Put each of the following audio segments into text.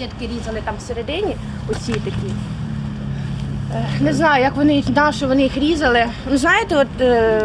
сітки різали там всередині, оці такі. Е, Не знаю, як вони на що вони їх різали. Ну, знаєте, от е,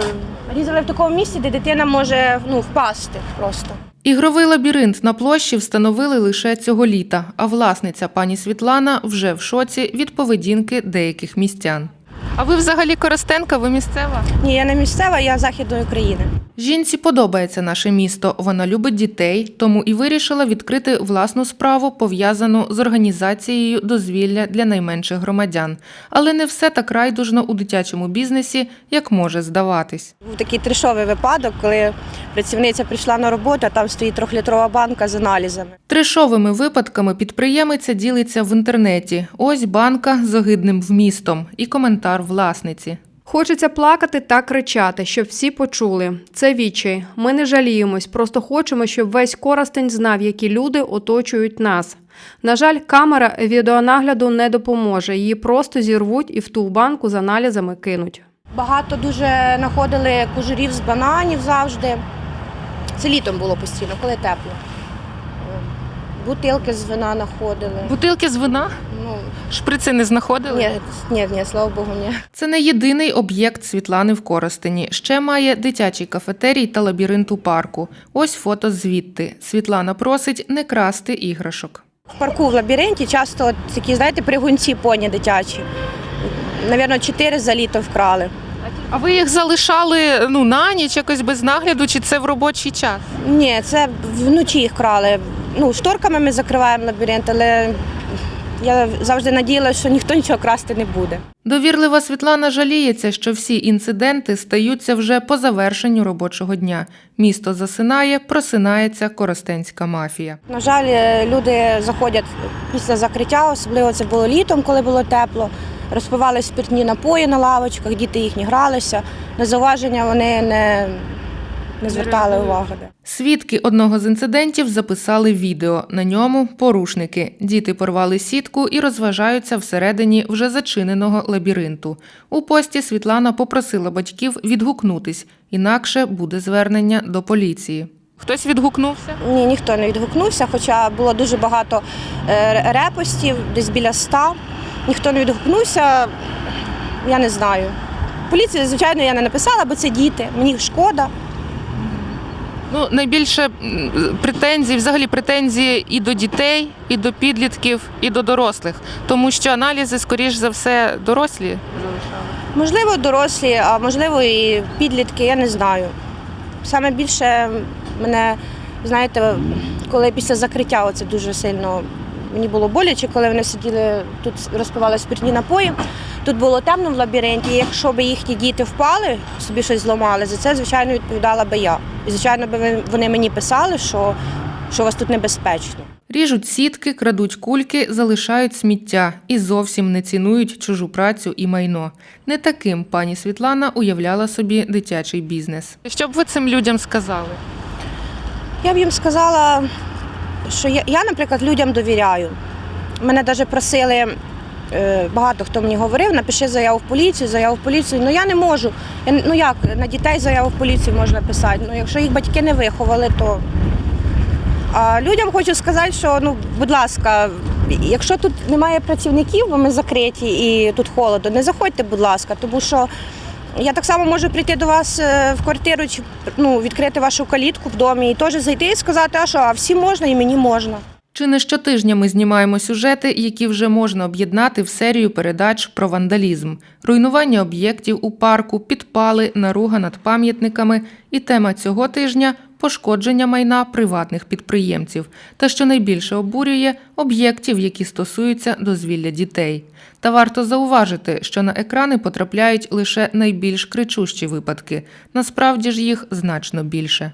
різали в такому місці, де дитина може ну, впасти просто. Ігровий лабіринт на площі встановили лише цього літа, а власниця пані Світлана вже в шоці від поведінки деяких містян. А ви взагалі Коростенка, ви місцева? Ні, я не місцева, я Західної України. Жінці подобається наше місто. Вона любить дітей, тому і вирішила відкрити власну справу, пов'язану з організацією дозвілля для найменших громадян. Але не все так райдужно у дитячому бізнесі, як може здаватись. Був такий трешовий випадок, коли працівниця прийшла на роботу, а там стоїть трьохлітрова банка з аналізами. Трешовими випадками підприємиця ділиться в інтернеті. Ось банка з огидним вмістом і коментар власниці. Хочеться плакати та кричати, щоб всі почули. Це вічай. Ми не жаліємось, просто хочемо, щоб весь Коростень знав, які люди оточують нас. На жаль, камера відеонагляду не допоможе. Її просто зірвуть і в ту банку з аналізами кинуть. Багато дуже знаходили кожурів з бананів завжди. Це літом було постійно, коли тепло. Е, Бутилки з вина знаходили. Бутилки з вина? Шприци не знаходили? ні, ні, ні, слава Богу, ні. Це не єдиний об'єкт Світлани в Коростені. Ще має дитячий кафетерій та лабіринт у парку. Ось фото звідти. Світлана просить не красти іграшок. В парку в лабіринті часто такі, знаєте, пригунці поні дитячі. Навірно, чотири за літо вкрали. А ви їх залишали ну на ніч якось без нагляду, чи це в робочий час? Ні, це вночі їх крали. Ну, шторками ми закриваємо лабіринт, але я завжди надіялася, що ніхто нічого красти не буде. Довірлива Світлана жаліється, що всі інциденти стаються вже по завершенню робочого дня. Місто засинає, просинається коростенська мафія. На жаль, е, люди заходять після закриття, особливо це було літом, коли було тепло. Розпивали спиртні напої на лавочках, діти їхні гралися. На зауваження вони не, не звертали уваги. Свідки одного з інцидентів записали відео. На ньому порушники. Діти порвали сітку і розважаються всередині вже зачиненого лабіринту. У пості Світлана попросила батьків відгукнутись, інакше буде звернення до поліції. Хтось відгукнувся? Ні, ніхто не відгукнувся, хоча було дуже багато е, репостів, десь біля ста. Ніхто не відгукнувся, я не знаю. Поліції, звичайно, я не написала, бо це діти, мені шкода. Ну, найбільше м, претензій, взагалі претензії і до дітей, і до підлітків, і до дорослих, тому що аналізи, скоріш за все, дорослі. Можливо, дорослі, а можливо, і підлітки, я не знаю. Саме більше мене, знаєте, коли після закриття оце дуже сильно мені було боляче, коли вони сиділи тут, розпивали спиртні напої. Тут було темно в лабіринті, і якщо б їхні діти впали, собі щось зламали, за це, звичайно, відповідала би я. І, звичайно, би вони мені писали, що, що у вас тут небезпечно. Ріжуть сітки, крадуть кульки, залишають сміття і зовсім не цінують чужу працю і майно. Не таким пані Світлана уявляла собі дитячий бізнес. Що б ви цим людям сказали? Я б їм сказала, що я, я наприклад, людям довіряю. Мене навіть просили, багато хто мені говорив, напиши заяву в поліцію, заяву в поліцію. Ну я не можу. Ну як, на дітей заяву в поліцію можна писати. Ну, якщо їх батьки не виховали, то. А людям хочу сказати, що ну, будь ласка, якщо тут немає працівників, бо ми закриті і тут холодно, не заходьте, будь ласка, тому що я так само можу прийти до вас е, в квартиру чи ну, відкрити вашу калітку в домі і теж зайти і сказати, а що, а всім можна і мені можна. Чи не щотижня ми знімаємо сюжети, які вже можна об'єднати в серію передач про вандалізм, руйнування об'єктів у парку, підпали, наруга над пам'ятниками. І тема цього тижня пошкодження майна приватних підприємців. Та що найбільше обурює об'єктів, які стосуються дозвілля дітей. Та варто зауважити, що на екрани потрапляють лише найбільш кричущі випадки. Насправді ж їх значно більше.